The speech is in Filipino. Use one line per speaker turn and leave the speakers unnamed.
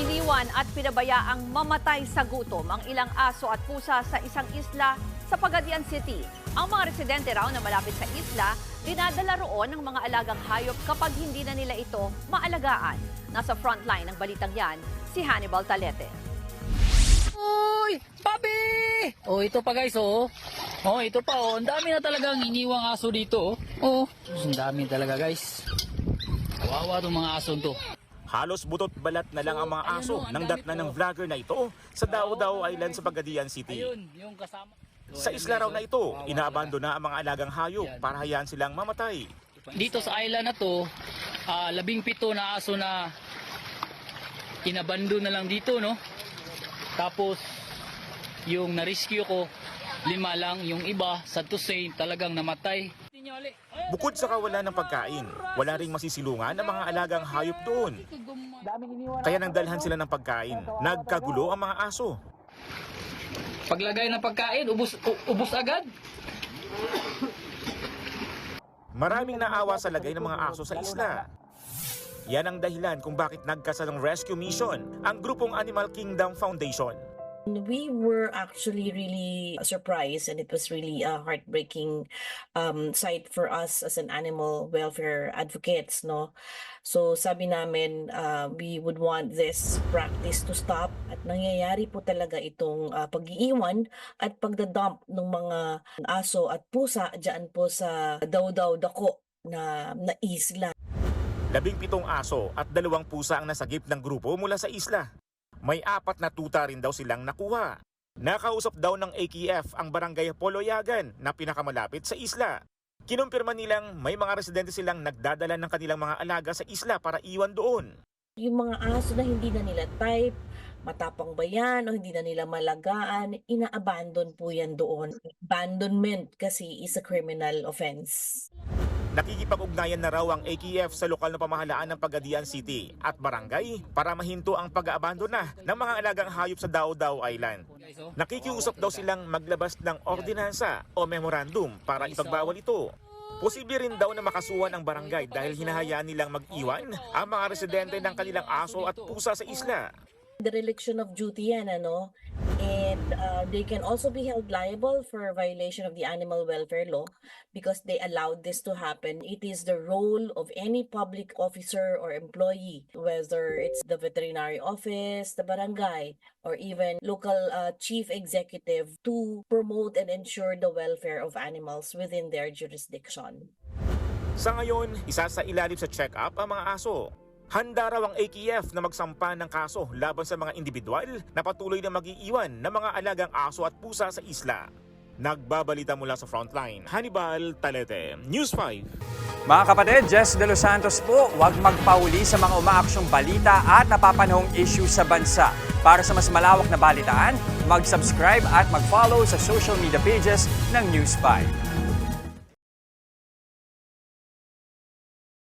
Iniwan at pinabayaang mamatay sa gutom ang ilang aso at pusa sa isang isla sa Pagadian City. Ang mga residente raw na malapit sa isla, dinadala roon ng mga alagang hayop kapag hindi na nila ito maalagaan. Nasa frontline ng balitang yan, si Hannibal Talete.
Uy! Papi! Oh, ito pa guys, oh. Oh, ito pa, oh. Ang dami na talagang iniwang aso dito, oh. Oh, ang dami talaga guys. Kawawa itong mga aso to.
Halos butot balat na lang ang mga aso
oh, ang
ng datna ng vlogger na ito sa Dao-Dao Island sa Pagadian City.
Ayun, yung kasama.
Sa isla raw na ito, inaabandona ang mga alagang hayop para hayaan silang mamatay.
Dito sa island na to, ah, labing pito na aso na inabando na lang dito, no? Tapos, yung na-rescue ko, lima lang. Yung iba, sa Tusain, talagang namatay.
Bukod sa kawalan ng pagkain, wala ring masisilungan ng mga alagang hayop doon. Kaya nang dalhan sila ng pagkain, nagkagulo ang mga aso.
Paglagay ng pagkain, ubus, ubus agad.
Maraming naawa sa lagay ng mga aso sa isla. Yan ang dahilan kung bakit nagkasa ng rescue mission ang grupong Animal Kingdom Foundation.
We were actually really surprised, and it was really a heartbreaking um, sight for us as an animal welfare advocates. No, so sabi namin uh, we would want this practice to stop. At nangyayari po talaga itong uh, pag-iiwan at pagdadump ng mga aso at pusa diyan po sa daw-daw dako na na isla.
Labing pitong aso at dalawang pusa ang nasagip ng grupo mula sa isla. May apat na tuta rin daw silang nakuha. Nakausap daw ng AKF ang barangay Poloyagan na pinakamalapit sa isla. Kinumpirma nilang may mga residente silang nagdadala ng kanilang mga alaga sa isla para iwan doon.
yung mga aso na hindi na nila type, matapang ba yan o hindi na nila malagaan, ina-abandon po yan doon. Abandonment kasi is a criminal offense.
Nakikipag-ugnayan na raw ang AKF sa lokal na pamahalaan ng Pagadian City at barangay para mahinto ang pag-aabandona ng mga alagang hayop sa Dao-Dao Island. Nakikiusap daw silang maglabas ng ordinansa o memorandum para ipagbawal ito. Posible rin daw na makasuhan ang barangay dahil hinahayaan nilang mag-iwan ang mga residente ng kanilang aso at pusa sa isla.
Dereliction of duty yan, ano? And uh, they can also be held liable for violation of the animal welfare law because they allowed this to happen. It is the role of any public officer or employee, whether it's the veterinary office, the barangay, or even local uh, chief executive to promote and ensure the welfare of animals within their jurisdiction.
Sa ngayon, isa sa ilalim sa check-up ang mga aso. Handa raw ang AKF na magsampa ng kaso laban sa mga individual na patuloy na mag-iiwan ng mga alagang aso at pusa sa isla. Nagbabalita mula sa frontline, Hannibal Talete, News 5.
Mga kapatid, Jess De Los Santos po, huwag magpauli sa mga umaaksyong balita at napapanahong issue sa bansa. Para sa mas malawak na balitaan, mag-subscribe at mag-follow sa social media pages ng News 5.